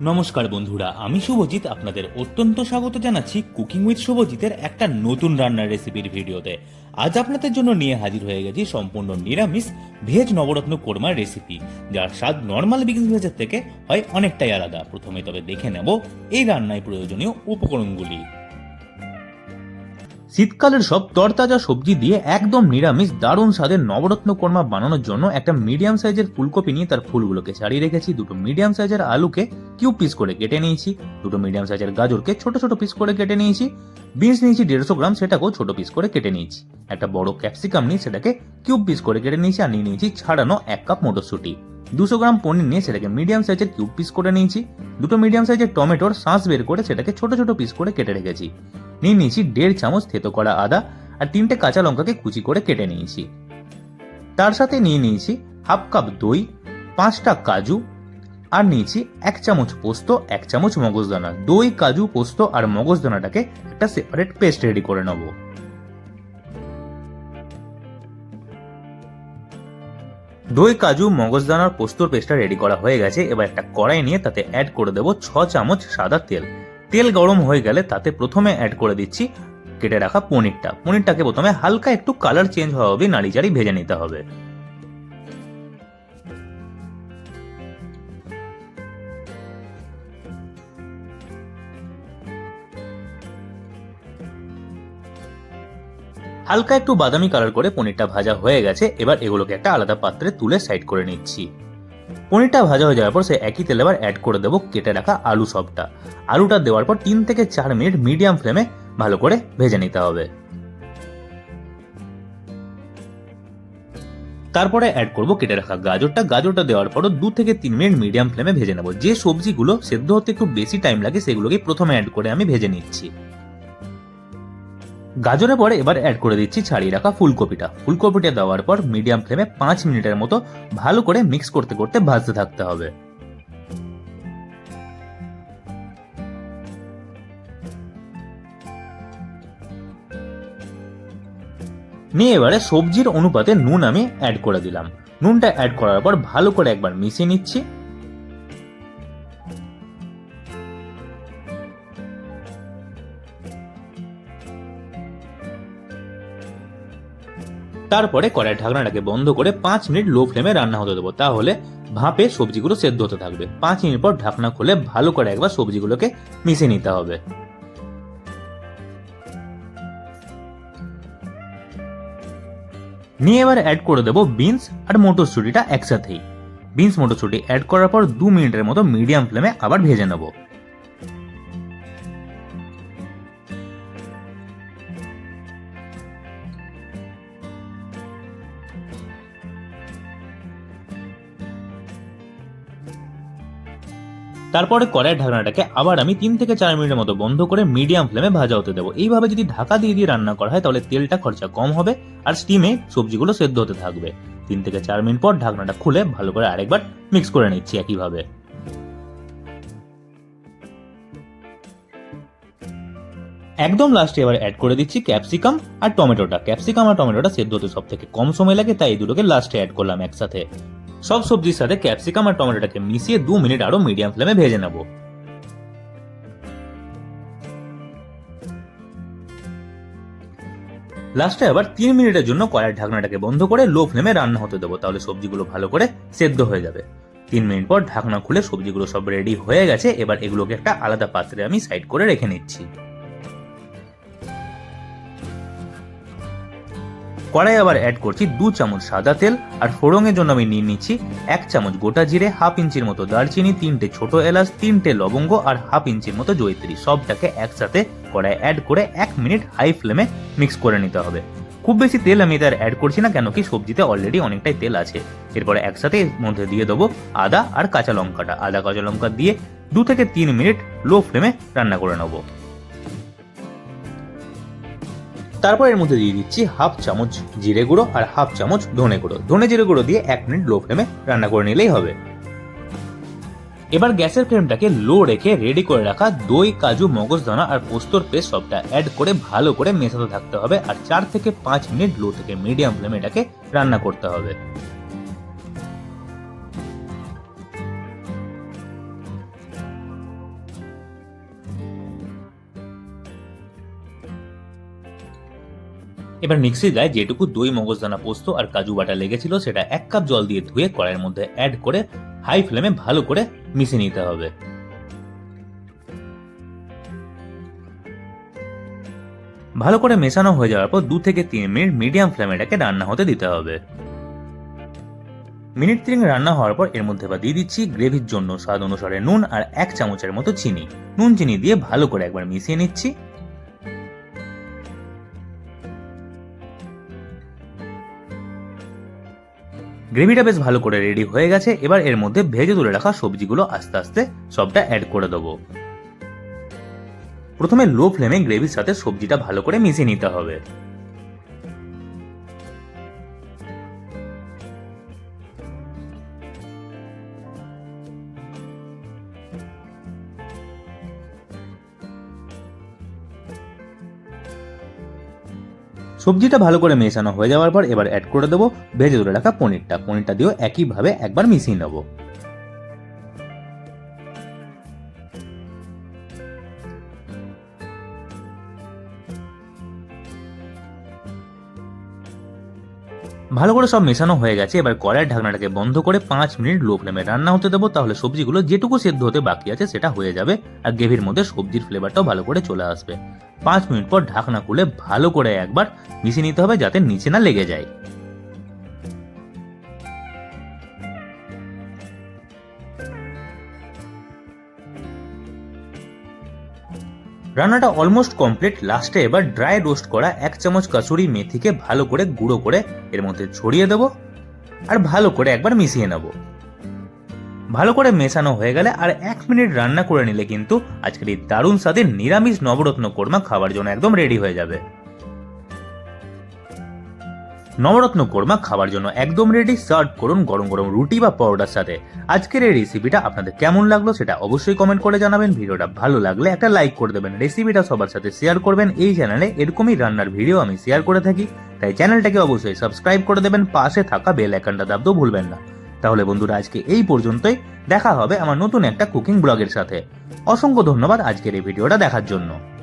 নমস্কার বন্ধুরা, আমি শুভজিৎ আপনাদের অত্যন্ত স্বাগত জানাচ্ছি কুকিং উইথ শুভজিতের একটা নতুন রান্নার রেসিপির ভিডিওতে। আজ আপনাদের জন্য নিয়ে হাজির হয়ে গেছি সম্পূর্ণ নিরামিষ ভেজ নবরত্ন কোরমার রেসিপি যার স্বাদ নর্মাল বিগিন ভেজের থেকে হয় অনেকটাই আলাদা। প্রথমে তবে দেখে নেব এই রান্নায় প্রয়োজনীয় উপকরণগুলি। শীতকালের সব তরতাজা সবজি দিয়ে একদম নিরামিষ দারুণ স্বাদের নবরত্ন কোরমা বানানোর জন্য একটা মিডিয়াম সাইজের ফুলকপি নিয়ে তার ফুলগুলোকে ছাড়িয়ে রেখেছি। দুটো মিডিয়াম সাইজের আলুকে কিউব পিস করে কেটে নিয়েছি। দুটো মিডিয়াম সাইজের গাজরকে ছোট ছোট পিস করে কেটে নিয়েছি। বিনস নিয়েছি দেড়শো গ্রাম, সেটাকেও ছোট পিস করে কেটে নিয়েছি। একটা বড় ক্যাপসিকাম নিয়ে সেটাকে কিউব পিস করে কেটে নিয়েছি আর নিয়ে নিয়েছি ছাড়ানো এক কাপ মটরশুঁটি। দুশো গ্রাম পনির নিয়ে সেটাকে মিডিয়াম সাইজের কিউব পিস করে নিয়েছি। দুটো মিডিয়াম সাইজের টমেটোর শাঁস বের করে সেটাকে ছোট ছোট পিস করে কেটে রেখেছি। নিয়ে নিয়েছি দেড় চামচ থেতো করা আদা আর তিনটে কাঁচা লঙ্কাকে কুচি করে কেটে নিয়েছি। তার সাথে নিয়ে নিয়েছি হাফ কাপ দই, পাঁচটা কাজু আর নিয়েছি এক চামচ পোস্ত, এক চামচ মগজদানা। দই, কাজু, পোস্ত আর মগজদানাটাকে একটা সেপারেট পেস্ট রেডি করে নেব। দই, কাজু, মগজদানার পোস্তর পেস্টটা রেডি করা হয়ে গেছে। এবার একটা কড়াই নিয়ে তাতে অ্যাড করে দেবো ছ চামচ সাদা তেল। তেল গরম হয়ে গেলে তাতে প্রথমে অ্যাড করে দিচ্ছি কেটে রাখা পনিরটা। পনিরটাকে প্রথমে হালকা একটু কালার চেঞ্জ হওয়া অবধি নাড়িচাড়ি ভেজে নিতে হবে। হালকা একটু বাদামি কালার করে পনিরটা ভাজা হয়ে গেছে, এবার এগুলোকে একটা আলাদা পাত্রে তুলে সাইড করে নিচ্ছি। পনিরটা ভাজা হয়ে যাওয়ার পর সে একই তেলে আবার অ্যাড করে দেবো কেটে রাখা আলু সবটা। আলুটা দেওয়ার পর তিন থেকে চার মিনিট মিডিয়াম ফ্লেমে ভালো করে ভেজে নিতে হবে। তারপরে অ্যাড করব কেটে রাখা গাজরটা। গাজরটা দেওয়ার পরও দু থেকে তিন মিনিট মিডিয়াম ফ্লেমে ভেজে নেব। যে সবজিগুলো সেদ্ধ হতে একটু বেশি টাইম লাগে, সেগুলোকে প্রথমে অ্যাড করে আমি ভেজে নিচ্ছি। গাজরে পরে এবার অ্যাড করে দিচ্ছি, ছাড়িয়ে রাখা ফুলকপিটা। ফুলকপিটা দেওয়ার পর মিডিয়াম ফ্লেমে পাঁচ মিনিটের মতো ভালো করে মিক্স করতে করতে ভাজতে থাকতে হবে। নিয়ে এবারে সবজির অনুপাতে নুন আমি অ্যাড করে দিলাম। নুনটা অ্যাড করার পর ভালো করে একবার মিশিয়ে নিচ্ছি। তারপরে কড়াই ঢাকনাটাকে বন্ধ করে পাঁচ মিনিট লো ফ্লেমে রান্না হতে দেবো। তাহলে ভাপে সবজিগুলো সেদ্ধ হতে থাকবে। পাঁচ মিনিট পর ঢাকনা খুলে ভালো করে একবার সবজিগুলোকে মিশিয়ে নিতে হবে। নিয়ে এবার অ্যাড করে দেবো বিনস আর মটরশুঁটিটা একসাথেই। বিনস মটরশুঁটি অ্যাড করার পর দু মিনিটের মতো মিডিয়াম ফ্লেমে আবার ভেজে নেব। তারপরে কড়াইয়ের ঢাকনাটাকে আবার আমি তিন থেকে চার মিনিটের মতো বন্ধ করে মিডিয়াম ফ্লেমে ভাজা হতে দেবো। এইভাবে যদি ঢাকা দিয়ে দিয়ে রান্না করা হয়, তাহলে তেলটা খরচা কম হবে আর স্টিমে সবজিগুলো সেদ্ধ হতে থাকবে। তিন থেকে চার মিনিট পর ঢাকনাটা খুলে ভালো করে আরেকবার মিক্স করে নিচ্ছি একইভাবে। একদম লাস্টে এবার অ্যাড করে দিচ্ছি ক্যাপসিকাম আর টমেটোটা। ক্যাপসিকাম আর টমেটোটা সেদ্ধ হতে সব থেকে কম সময় লাগে, তাই এই দুটোকে লাস্টে অ্যাড করলাম একসাথে। সব সবজির সাথে ক্যাপসিকাম আর টমেটোটাকে মিশিয়ে দু মিনিট আরও মিডিয়াম ফ্লেমে ভেজে নেব। লাস্টে আবার তিন মিনিটের জন্য কড়াইয়ের ঢাকনাটাকে বন্ধ করে লো ফ্লেমে রান্না হতে দেবো, তাহলে সবজিগুলো ভালো করে সেদ্ধ হয়ে যাবে। তিন মিনিট পর ঢাকনা খুলে সবজিগুলো সব রেডি হয়ে গেছে, এবার এগুলোকে একটা আলাদা পাত্রে আমি সাইড করে রেখে নিচ্ছি। কড়াই আবার অ্যাড করছি দু চামচ সাদা তেল আর ফোড়নের জন্য আমি নিয়ে নিচ্ছি এক চামচ গোটা জিরে, হাফ ইঞ্চির মতো দারচিনি, তিনটে ছোট এলাচ, তিনটে লবঙ্গ আর হাফ ইঞ্চির মতো জয়ত্রী। সবটাকে একসাথে কড়াই অ্যাড করে এক মিনিট হাই ফ্লেমে মিক্স করে নিতে হবে। খুব বেশি তেল আমি এদের অ্যাড করছি না কেন কি সবজিতে অলরেডি অনেকটাই তেল আছে। এরপরে একসাথে এর মধ্যে দিয়ে দেবো আদা আর কাঁচা লঙ্কাটা। আদা, কাঁচা লঙ্কা দিয়ে দু থেকে তিন মিনিট লো ফ্লেমে রান্না করে নেব। তারপর এর মধ্যে দিয়ে দিচ্ছি হাফ চামচ জিরে গুঁড়ো আর হাফ চামচ ধনে গুঁড়ো। ধনে জিরে গুঁড়ো দিয়ে এক মিনিট লো ফ্লেমে রান্না করে নিলেই হবে। এবার গ্যাসের ফ্লেমটাকে লো রেখে রেডি করে রাখা দই, কাজু, মগজ দানা আর পোস্তর পেস্ট সবটা অ্যাড করে ভালো করে মেশাতে থাকতে হবে আর চার থেকে পাঁচ মিনিট লো থেকে মিডিয়াম ফ্লেমে এটাকে রান্না করতে হবে। এবার মিক্সি গায়ে যেটুকু দই, মগজদানা, পোস্ত আর কাজু বাটা লেগেছিল, সেটা এক কাপ জল দিয়ে ধুয়ে কড়াইয়ের মধ্যে অ্যাড করে হাই ফ্লেমে ভালো করে মিশিয়ে নিতে হবে। ভালো করে মেশানো হয়ে যাওয়ার পর দু থেকে তিন মিনিট মিডিয়াম ফ্লেমে এটাকে রান্না হতে দিতে হবে। মিনিট তিন রান্না হওয়ার পর এর মধ্যে বা দিয়ে দিচ্ছি গ্রেভির জন্য স্বাদ অনুসারে নুন আর এক চামচের মতো চিনি। নুন, চিনি দিয়ে ভালো করে একবার মিশিয়ে নিচ্ছি। গ্রেভিটা বেশ ভালো করে রেডি হয়ে গেছে। এবার এর মধ্যে ভেজে তুলে রাখা সবজিগুলো আস্তে আস্তে সবটা অ্যাড করে দেবো। প্রথমে লো ফ্লেমে গ্রেভির সাথে সবজিটা ভালো করে মিশিয়ে নিতে হবে। সবজিটা ভালো করে মেশানো হয়ে যাওয়ার পর এবার অ্যাড করে দেবো ভেজে তুলে রাখা পনিরটা। পনিরটা দিয়েও একইভাবে একবার মিশিয়ে নেব। ভালো করে সব মেশানো হয়ে গেছে, এবার কড়াইয়ের ঢাকনাটাকে বন্ধ করে পাঁচ মিনিট লো ফ্লেমে রান্না হতে দেবো, তাহলে সবজিগুলো যেটুকু সেদ্ধ হতে বাকি আছে সেটা হয়ে যাবে, আর গ্রেভির মধ্যে সবজির ফ্লেভারটাও ভালো করে চলে আসবে। পাঁচ মিনিট পর ঢাকনা খুলে ভালো করে একবার মিশিয়ে নিতে হবে যাতে নিচে না লেগে যায়। রান্নাটা অলমোস্ট কমপ্লিট লাস্টে এবার ড্রাই রোস্ট করা এক চামচ কাসুরি মেথিকে ভালো করে গুঁড়ো করে এর মধ্যে ছড়িয়ে দেবো আর ভালো করে একবার মিশিয়ে নেব। ভালো করে মেশানো হয়ে গেলে আর এক মিনিট রান্না করে নিলে কিন্তু আজকের এই দারুণ স্বাদের নিরামিষ নবরত্ন কোরমা খাবার জন্য একদম রেডি হয়ে যাবে। নবরত্ন কোরমা খাবার জন্য একদম রেডি সার্ভ করুন গরম গরম রুটি বা পরোটার সাথে। আজকের এই রেসিপিটা আপনাদের কেমন লাগল সেটা অবশ্যই কমেন্ট করে জানাবেন। ভিডিওটা ভালো লাগলে একটা লাইক করে দেবেন। রেসিপিটা সবার সাথে শেয়ার করবেন। এই চ্যানেলে এরকমই রান্নার ভিডিও আমি শেয়ার করে থাকি। তাই চ্যানেলটাকে অবশ্যই সাবস্ক্রাইব করে দেবেন। পাশে থাকা বেল আইকনটা দাবতেও ভুলবেন না। তাহলে বন্ধুরা, আজকে এই পর্যন্তই। দেখা হবে আমার নতুন একটা কুকিং ব্লগের সাথে। অসংখ্য ধন্যবাদ আজকের এই ভিডিওটা দেখার জন্য।